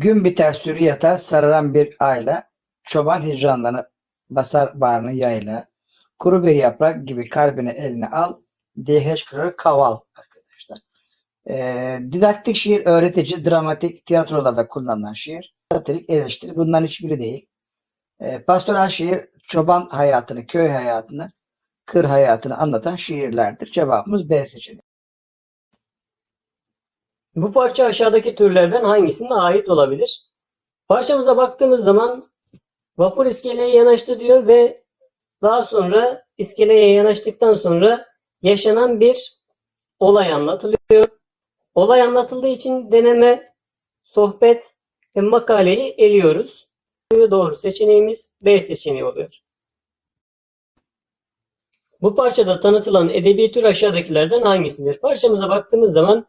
Gün biter sürü yatar sararan bir ayla, çoban hicranlarını basar bağrını yayla, kuru bir yaprak gibi kalbini eline al diye hıçkırır kaval arkadaşlar. Ee, didaktik şiir, öğretici, dramatik, tiyatrolarda kullanılan şiir, satirik, eleştiri bunların hiçbiri değil. Ee, pastoral şiir, çoban hayatını, köy hayatını, kır hayatını anlatan şiirlerdir. Cevabımız B seçeneği. Bu parça aşağıdaki türlerden hangisine ait olabilir? Parçamıza baktığımız zaman vapur iskeleye yanaştı diyor ve daha sonra iskeleye yanaştıktan sonra yaşanan bir olay anlatılıyor. Olay anlatıldığı için deneme, sohbet ve makaleyi eliyoruz. Doğru seçeneğimiz B seçeneği oluyor. Bu parçada tanıtılan edebi tür aşağıdakilerden hangisidir? Parçamıza baktığımız zaman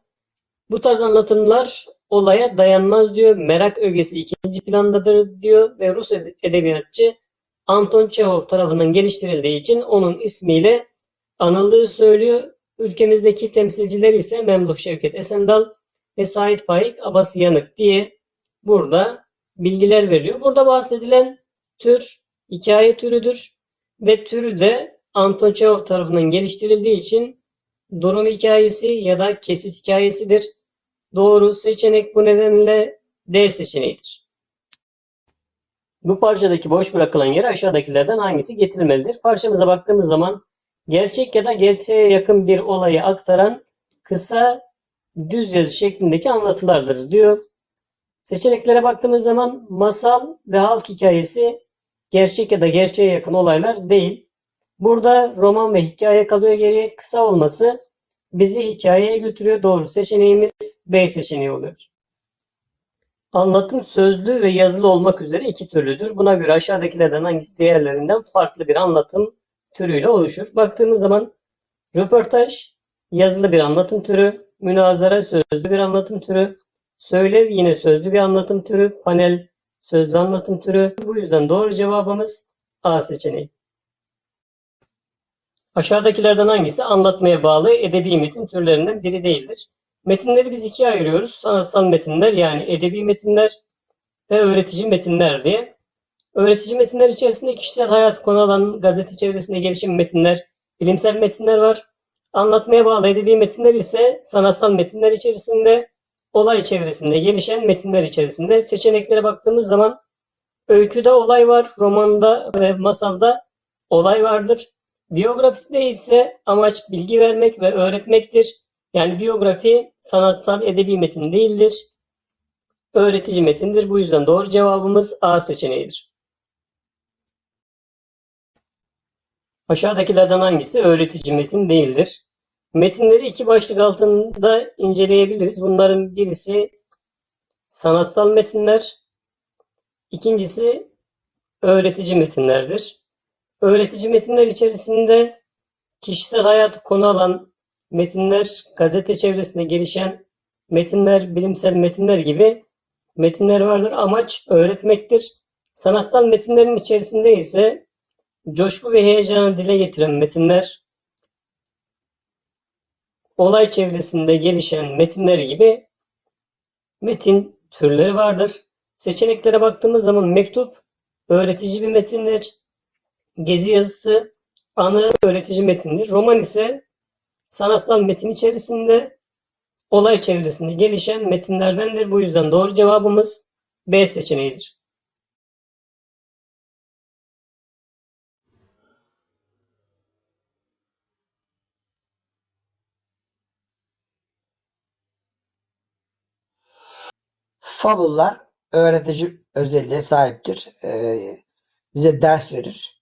bu tarz anlatımlar olaya dayanmaz diyor. Merak ögesi ikinci plandadır diyor ve Rus ede- edebiyatçı Anton Çehov tarafından geliştirildiği için onun ismiyle anıldığı söylüyor. Ülkemizdeki temsilciler ise Memduh Şevket Esendal ve Sait Faik Abası Yanık diye burada bilgiler veriliyor. Burada bahsedilen tür hikaye türüdür ve türü de Anton Çehov tarafından geliştirildiği için durum hikayesi ya da kesit hikayesidir. Doğru seçenek bu nedenle D seçeneğidir. Bu parçadaki boş bırakılan yere aşağıdakilerden hangisi getirilmelidir? Parçamıza baktığımız zaman gerçek ya da gerçeğe yakın bir olayı aktaran kısa düz yazı şeklindeki anlatılardır diyor. Seçeneklere baktığımız zaman masal ve halk hikayesi gerçek ya da gerçeğe yakın olaylar değil. Burada roman ve hikaye kalıyor geriye. Kısa olması bizi hikayeye götürüyor. Doğru seçeneğimiz B seçeneği oluyor. Anlatım sözlü ve yazılı olmak üzere iki türlüdür. Buna göre aşağıdakilerden hangisi diğerlerinden farklı bir anlatım türüyle oluşur? Baktığımız zaman röportaj yazılı bir anlatım türü, münazara sözlü bir anlatım türü, söylev yine sözlü bir anlatım türü, panel sözlü anlatım türü. Bu yüzden doğru cevabımız A seçeneği. Aşağıdakilerden hangisi anlatmaya bağlı edebi metin türlerinden biri değildir? Metinleri biz ikiye ayırıyoruz. Sanatsal metinler yani edebi metinler ve öğretici metinler diye. Öğretici metinler içerisinde kişisel hayat konu alan gazete çevresinde gelişim metinler, bilimsel metinler var. Anlatmaya bağlı edebi metinler ise sanatsal metinler içerisinde, olay çevresinde gelişen metinler içerisinde. Seçeneklere baktığımız zaman öyküde olay var, romanda ve masalda olay vardır. Biyografide ise amaç bilgi vermek ve öğretmektir. Yani biyografi sanatsal edebi metin değildir. Öğretici metindir. Bu yüzden doğru cevabımız A seçeneğidir. Aşağıdakilerden hangisi öğretici metin değildir? Metinleri iki başlık altında inceleyebiliriz. Bunların birisi sanatsal metinler, ikincisi öğretici metinlerdir. Öğretici metinler içerisinde kişisel hayatı konu alan metinler, gazete çevresinde gelişen metinler, bilimsel metinler gibi metinler vardır. Amaç öğretmektir. Sanatsal metinlerin içerisinde ise coşku ve heyecanı dile getiren metinler, olay çevresinde gelişen metinler gibi metin türleri vardır. Seçeneklere baktığımız zaman mektup öğretici bir metindir. Gezi yazısı anı öğretici metindir. Roman ise sanatsal metin içerisinde olay çevresinde gelişen metinlerdendir. Bu yüzden doğru cevabımız B seçeneğidir. Fabullar öğretici özelliğe sahiptir. Ee, bize ders verir.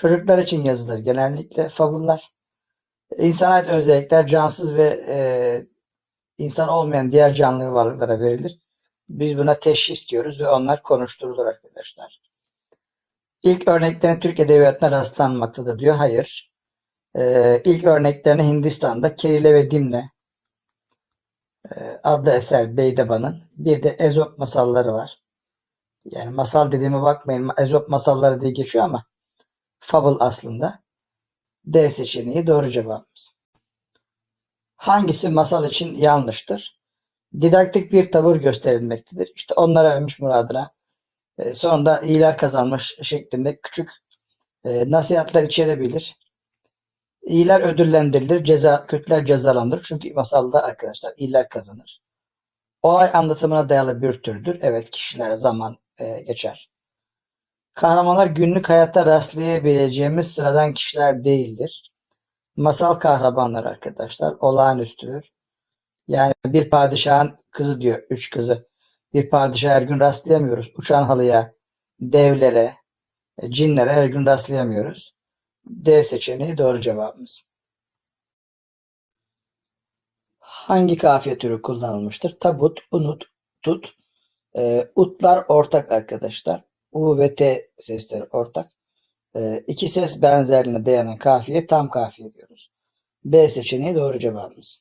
Çocuklar için yazılır genellikle fabullar. İnsana ait özellikler cansız ve e, insan olmayan diğer canlı varlıklara verilir. Biz buna teşhis diyoruz ve onlar konuşturulur arkadaşlar. İlk örneklerin Türk Edebiyatı'na rastlanmaktadır diyor. Hayır. Ee, ilk örneklerini Hindistan'da Kerile ve Dimne e, adlı eser Beydeban'ın. Bir de Ezop masalları var. Yani masal dediğime bakmayın. Ezop masalları diye geçiyor ama fable aslında. D seçeneği doğru cevabımız. Hangisi masal için yanlıştır? Didaktik bir tavır gösterilmektedir. İşte onlar ermiş muradına. E, sonunda iyiler kazanmış şeklinde küçük e, nasihatler içerebilir. İyiler ödüllendirilir, ceza, kötüler cezalandırır. Çünkü masalda arkadaşlar iyiler kazanır. Olay anlatımına dayalı bir türdür. Evet kişiler zaman e, geçer. Kahramanlar günlük hayatta rastlayabileceğimiz sıradan kişiler değildir. Masal kahramanlar arkadaşlar olağanüstüdür. Yani bir padişahın kızı diyor, üç kızı. Bir padişah her gün rastlayamıyoruz. Uçan halıya, devlere, e, cinlere her gün rastlayamıyoruz. D seçeneği doğru cevabımız. Hangi kafiye türü kullanılmıştır? Tabut, unut, tut. E, utlar ortak arkadaşlar. U ve T sesleri ortak. E, iki ses benzerliğine dayanan kafiye tam kafiye diyoruz. B seçeneği doğru cevabımız.